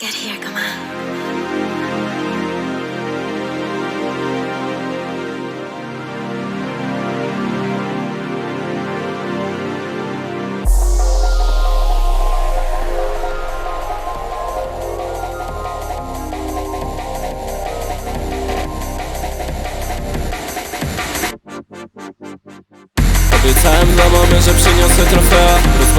Get here, come on. Obiecałem dla mamy, że przyniosę trofea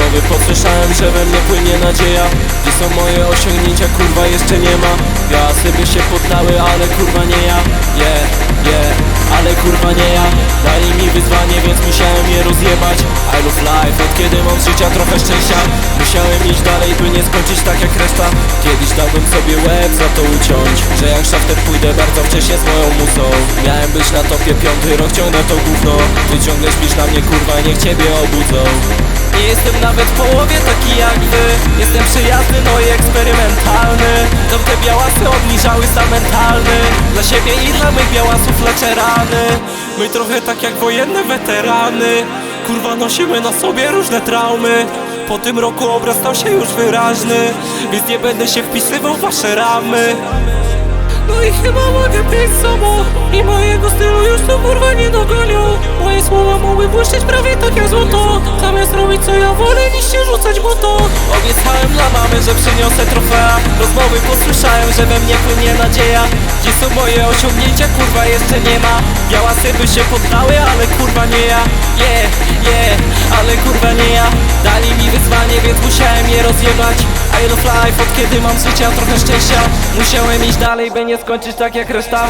Podsłyszałem, że we mnie płynie nadzieja. Gdzie są moje osiągnięcia, kurwa jeszcze nie ma. Jasy by się poddały, ale kurwa nie ja. Yeah, yeah, ale kurwa nie ja. Dali mi wyzwanie, więc musiałem je rozjebać. I love life, od kiedy mam z życia trochę szczęścia. Musiałem iść dalej, by nie skończyć tak jak reszta. Kiedyś dałbym sobie łeb za to uciąć Że jak szafter pójdę bardzo wcześnie z moją musą Miałem być na topie piąty rok, ciągnę to gówno. Ty ciągle śpisz na mnie kurwa, niech ciebie obudzą Nie jestem nawet w połowie taki jak wy. Jestem przyjazny, no i eksperymentalny. Tamte białasy obniżały za mentalny. Dla siebie i dla mych białasów leczę rany. My trochę tak jak wojenne weterany. Kurwa nosimy na sobie różne traumy. Po tym roku obraz stał się już wyraźny Więc nie będę się wpisywał w wasze ramy. No i chyba mogę być sobą I mojego stylu już tu kurwa nie dogonią słowa mogły błyszczeć prawie tak jak złoto. Zamiast robić co ja wolę niż się rzucać to Obiecałem dla mamy, że przyniosę trofea. Rozmowy posłyszałem, że we mnie płynie nadzieja. Gdzie są moje osiągnięcia, kurwa jeszcze nie ma. Białasy by się poddały, ale kurwa nie ja. Yeah, yeah, ale kurwa nie ja. Dali mi wyzwanie, więc musiałem je rozjebać. I love life, od kiedy mam życia trochę szczęścia. Musiałem iść dalej, by nie skończyć tak jak reszta